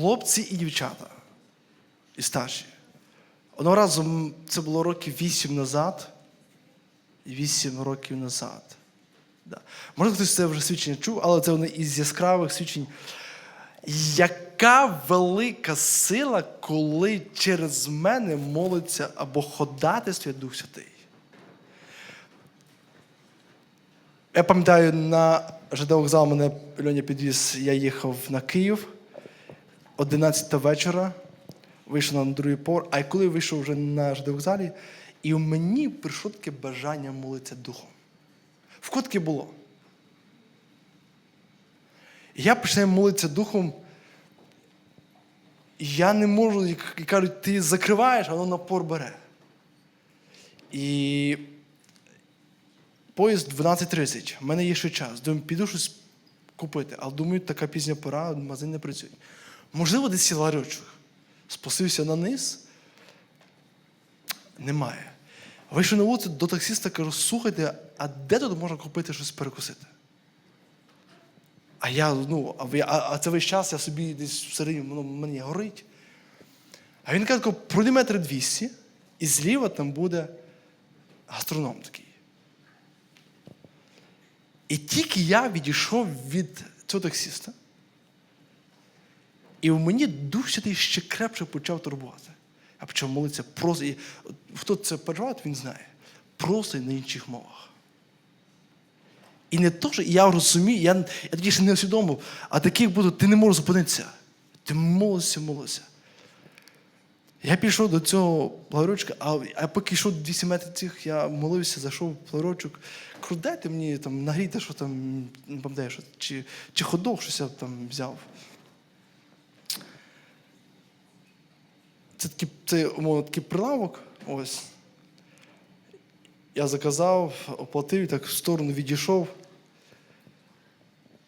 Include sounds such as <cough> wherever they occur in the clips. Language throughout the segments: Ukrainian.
хлопці і дівчата, і старші. Одного разу це було років вісім назад. Вісім років назад. Да. Може, хтось це вже свідчення чув, але це одне із яскравих свідчень. Яка велика сила, коли через мене молиться або ходатайствує Дух Святий. Я пам'ятаю, на ЖД вокзал мене Льоня підвіз, я їхав на Київ 11 вечора, вийшов на другий пор, а коли я вийшов вже на ЖД вокзалі, і в мені прийшло таке бажання молитися духом. В котки було. Я починаю молитися духом. Я не можу, і кажуть, ти закриваєш, а воно напор бере. І поїзд 12.30, в мене є ще час. Думаю, піду щось купити. Але думаю, така пізня пора, магазин не працює. Можливо, десь сіла ларьочок. Спустився на низ. Немає. Вийшов на вулицю до таксиста, кажу, слухайте, а де тут можна купити щось перекусити? А я, ну, а, це весь час я собі десь всередині воно мені горить. А він каже, пройди метр 200, і зліва там буде гастроном такий. І тільки я відійшов від цього таксиста, і в мені Дух Святий ще крепше почав турбувати. Я почав молитися просто. І хто це переживав, він знає. Просто і на інших мовах. І не то, що я розумію, я, я тоді ще не усвідомив, а таких буде, ти не можеш зупинитися. Ти молишся, молишся. Я пішов до цього ларочка, а, а поки йшов 200 метрів цих, я молився, зайшов в ларочок. Кажу, мені там нагріти, що там, не пам'ятаю, що, чи, чи ходок щось я там взяв. Це такий, це, умовно, такий прилавок. Ось. Я заказав, оплатив і так в сторону відійшов.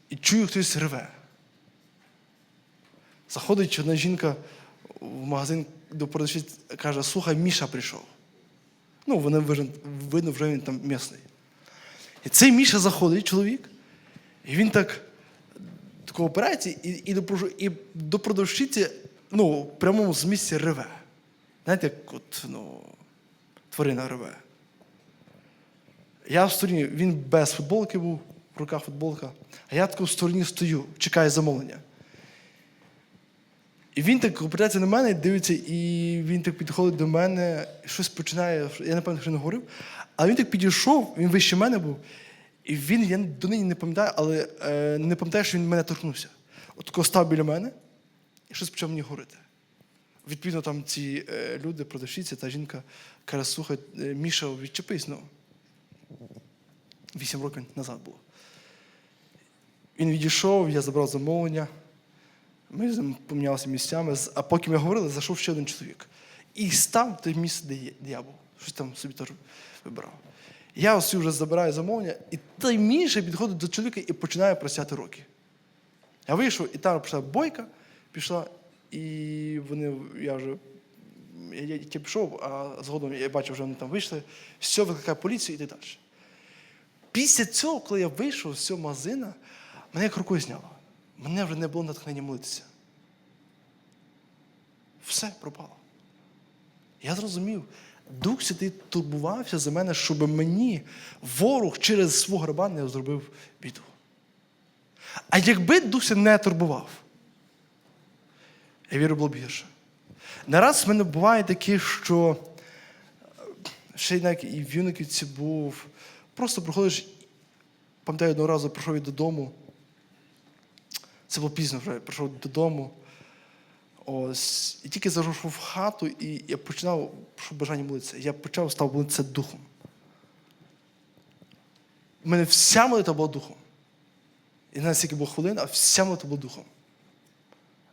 І чую, хтось реве. Заходить одна жінка в магазин до продавчиці, каже, слухай, Міша прийшов. Ну, вони видно, вже він там місний. І цей Міша заходить, чоловік, і він так такого опирається і, і, і до продавщиці ну, в прямому змісті реве. Знаєте, як от, ну, тварина реве. Я в стороні, він без футболки був, в руках футболка, а я тако в стороні стою, чекаю замовлення. І він так опирається на мене, дивиться, і він так підходить до мене, щось починає, я напевно, що не говорив, але він так підійшов, він вище мене був, і він, я до нині не пам'ятаю, але е, не пам'ятаю, що він мене торкнувся. От став біля мене і щось почав мені говорити. Відповідно, там ці е, люди, продавщиця та жінка каже, слухай, е, Міша, відчепись, ну. Вісім років назад було. Він відійшов, я забрав замовлення. Ми з ним помінялися місцями, а поки ми говорили, зайшов ще один чоловік. І став те місце, де я був. Щось там собі теж вибирав. Я ось вже забираю замовлення, і той Міша підходить до чоловіка і починає просяти руки. Я вийшов, і там пішла бойка, пішла, і вони, я вже я, я, я пішов, а згодом я бачив, вже вони там вийшли, все, викликає поліцію і так далі. Після цього, коли я вийшов з цього магазина, мене як рукою зняло. Мене вже не було натхнення молитися. Все пропало. Я зрозумів, Дух Святий турбувався за мене, щоб мені ворог через свого раба не зробив біду. А якби Дух Святий не турбував, я вірю, було б гірше. Не раз в мене буває таке, що е, ще і в юнаківці був. Просто приходиш, пам'ятаю, одного разу прийшов я додому. Це було пізно вже, прийшов додому. Ось, і тільки зайшов в хату, і я починав, що бажання молитися. Я почав став молитися духом. У мене вся молитва була духом. І не настільки було хвилин, а вся молитва була духом.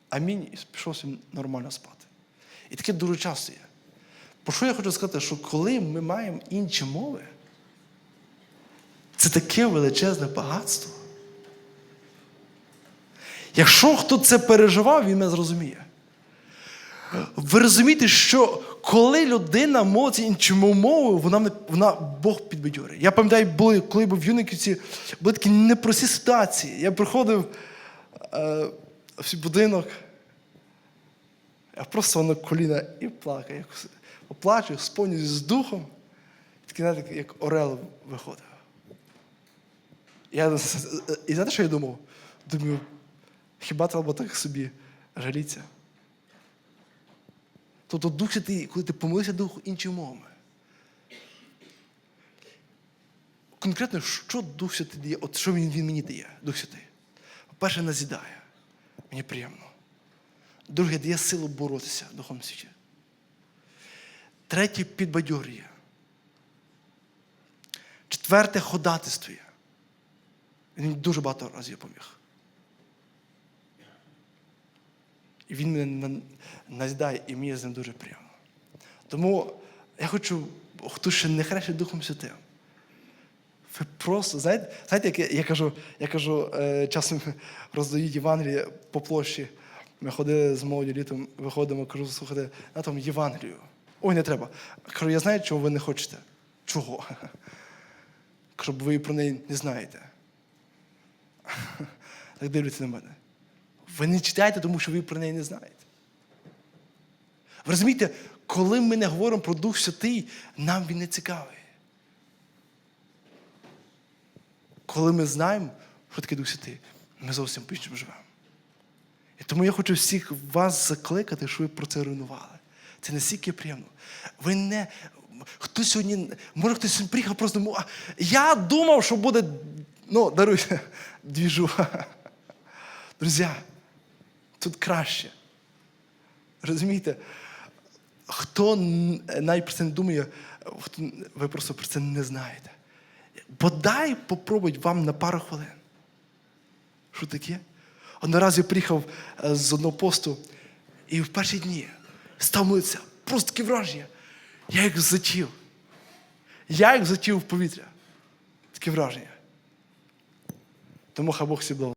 Амінь, і пішов собі нормально спати. І таке дуже часто є. Про що я хочу сказати, що коли ми маємо інші мови, це таке величезне багатство. Якщо хто це переживав, він мене зрозуміє. Ви розумієте, що коли людина молиться іншою мовою, вона, вона Бог підбадьорює. Я пам'ятаю, були, коли був в Юниківці, були такі непрості ситуації. Я приходив е, будинок, Я просто на коліна і плакав. Як оплачу, сповнююсь з духом, такий, знаєте, як орел виходив. Я, і знаєте, що я думав? Думаю, хіба треба так собі жалітися? Тобто Дух Святий, коли ти помилився Духу іншими мовами. Конкретно, що Дух Святий дає? От що він, він мені дає, Дух Святий? По-перше, назідає. Мені приємно. Друге, дає силу боротися в духовному світі. Третє підбадьорює. Четверте ходатайствує. Він дуже багато разів поміг. І він мене на- назідає, і мені з ним дуже приємно. Тому я хочу, хто ще не хрещить Духом Святим. Ви просто, знаєте, знаєте, як я, кажу, я кажу, е, часом <laughs> роздають Євангеліє по площі. Ми ходили з молоді літом, виходимо, кажу, слухайте, на там Євангелію. Ой, не треба. Кажу, я знаю, чого ви не хочете. Чого? <laughs> Кажу, бо ви про неї не знаєте. <laughs> Так дивляться на мене. Ви не читаєте, тому що ви про неї не знаєте. Ви розумієте, коли ми не говоримо про Дух Святий, нам він не цікавий. Коли ми знаємо, що таке Дух Святий, ми зовсім по-іншому живемо. І тому я хочу всіх вас закликати, щоб ви про це руйнували. Це настільки приємно. Ви не. Хто сьогодні, може хтось сьогодні приїхав просто. «Ну, а Я думав, що буде, ну, даруйте, <laughs> двіжу. <laughs> Друзі, тут краще. Розумієте? Хто навіть про це не думає, ви просто про це не знаєте. Бодай попробують вам на пару хвилин. Що таке? Одного разу я приїхав е, з одного посту, і в перші дні став молитися. Просто таке враження. Я як затів. Я як затів в повітря. Таке враження. Тому хай Бог всі.